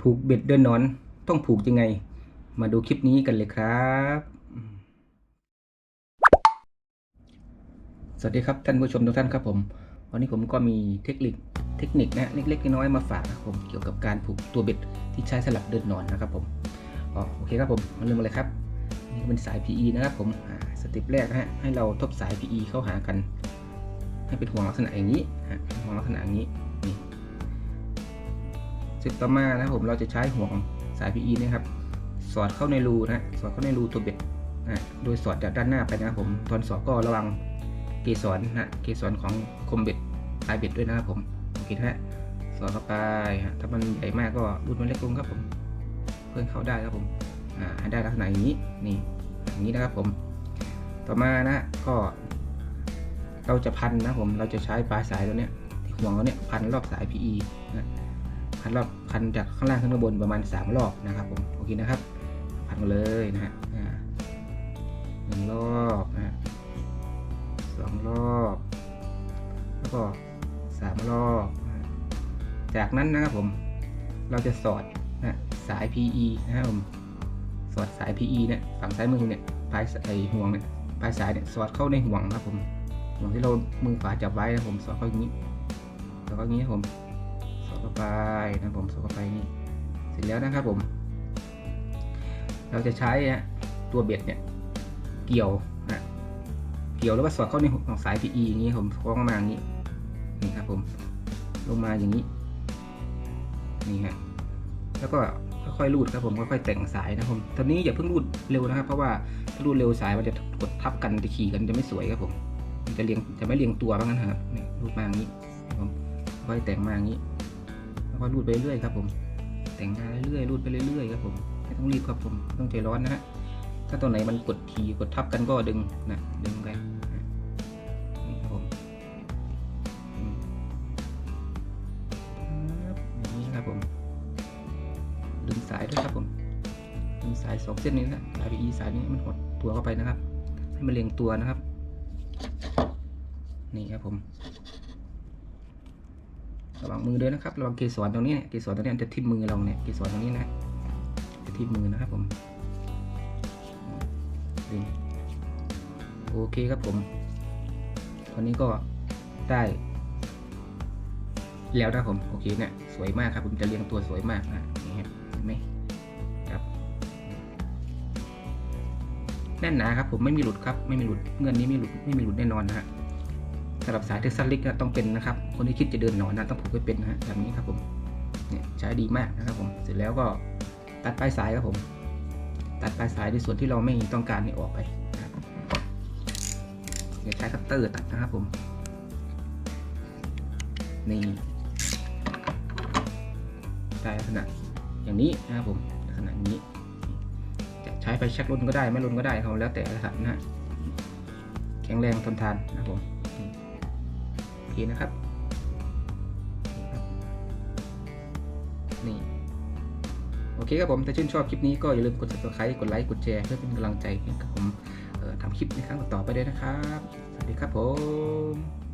ผูกเบ็ดเดินนอน ต้องผูกยังไง มาดูคลิปนี้กันเลยครับ สวัสดีครับท่านผู้ชมทุกท่านครับผม วันนี้ผมก็มีเทคนิคเทคนิคนะเล็กๆน้อยๆมาฝากนะครับผมเกี่ยวกับการผูกตัวเบ็ดที่ใช้สลับเดินนอนนะครับผมออโอเคครับผมมาเริ่มเลยครับนี่เป็นสาย PE นะครับผมสเต็ปแรกนะฮะให้เราทบสาย PE เข้าหากัน ให้เป็นห่วงลักษณะอย่างนี้ห่วงลักษณะอย่างนี้ นี่สเต็ปต่อมานะผมเราจะใช้ห่วงสาย PE นะครับ สอดเข้าในรูนะสอดเข้าในรูตัวเบ็ดนะโดยสอดจากด้านหน้าไปนะครับผมตอนสอดก็ระวังเกสรนะเกสรของคมเบ็ดปลายเบ็ดด้วยนะครับผมโอเคนะสอดเข้าไปถ้ามันใหญ่มากก็รูดมันเล็กลงครับผม เพื่อนเข้าได้ครับผมอ่าให้ได้ลักษณะอย่างนี้นี่อย่างนี้นะครับผม ต่อมานะก็เราจะพันนะผมเราจะใช้ปลายสายตัวเนี้ยที่ห่วงเราเนี้ยพันรอบสาย PE นะ พันรอบพันจากข้างล่างขึ้นข้างบนประมาณ 3 รอบนะครับผมโอเคนะครับพันเลยนะฮะหนึ่งรอบนะฮะสองรอบ แล้วก็สามรอบ จากนั้นนะครับผมเราจะสอดนะสาย PE นะครับผมสอดสาย PE เนี่ยฝั่งซ้ายมือเนี่ยปลายไอห่วงเนี่ยปลายสายเนี่ยสอดเข้าในห่วงนะครับผมห่วงที่เรามือขวาจับไว้นะผมสอดเข้าอย่างนี้สอดเข้าอย่างนี้ครับผม เข้าไปนะครับผมสอดเข้าไปนี้เสร็จแล้วนะครับผม เราจะใช้นะตัวเบ็ดเนี่ยเกี่ยวนะเกี่ยวแล้วก็สอดเข้าในของสาย PE อย่างนี้ผมคล้องมาอย่างนี้นี่ครับผมลงมาอย่างนี้นี่ฮะแล้วก็ค่อยๆรูดครับผมค่อยๆแต่งสายนะครับผมตอนนี้อย่าเพิ่งรูดเร็วนะครับ เพราะว่าถ้ารูดเร็วสายมันจะกดทับกันจะขี่กันจะไม่สวยครับผมมันจะเรียงจะไม่เรียงตัวบ้างนะครับนี่รูดมาอย่างนี้ผมค่อยแต่งมาอย่างนี้ ก็รูดไปเรื่อยครับผม แต่งมาเรื่อยๆรูดไปเรื่อยๆครับผมไม่ต้องรีบครับผมไม่ต้องใจร้อนนะฮะถ้าตัวไหนมันกดทีกดทับกันก็ดึงนะดึงไปนี่ครับผมอืมครับนี้ครับผม ดึงสายด้วยครับผมดึงสายสองเส้นนี้นะสายไปอีสายนี้มันหดตัวเข้าไปนะครับ ให้มันเรียงตัวนะครับ นี่ครับผม ระวังมือด้วยนะครับระวังเกสรตรงนี้เนี่ยเกสรตรงนี้มันจะทิ่มมือเราเนี่ยเกสรตรงนี้นะจะทิ่มมือนะครับผมโอเคครับผมตอนนี้ก็ได้แล้วนะผมโอเคเนี่ยสวยมากครับผมจะเรียงตัวสวยมากนะนี่ครับเห็นไหมครับแน่นหนาครับผมไม่มีหลุดครับไม่มีหลุดเงื่อนนี้ไม่หลุดไม่มีหลุดแน่นอนนะฮะ สำหรับสายเท็กซัสลิกนะต้องเป็นนะครับ คนที่คิดจะเดินหนอนนะต้องผูกให้เป็นนะแบบนี้ครับผมเนี่ยใช้ดีมากนะครับผม เสร็จแล้วก็ตัดปลายสายครับผม ตัดปลายสายในส่วนที่เราไม่ต้องการให้ออกไปอย่าใช้คัตเตอร์ตัดนะครับผมนี่ได้ลักษณะอย่างนี้นะครับผมลักษณะอย่างนี้ จะใช้ไปชักรุ่นก็ได้ไม่รุ่นก็ได้ครับแล้วแต่ละครับนะแข็งแรงทนทานนะครับผม โอเคนะครับ นี่ โอเคครับผม ถ้าชื่นชอบคลิปนี้ก็อย่าลืมกด subscribe กดไลค์ กดแชร์เพื่อเป็นกำลังใจให้กับผมทำคลิปในครั้งต่อไปด้วยนะครับ สวัสดีครับผม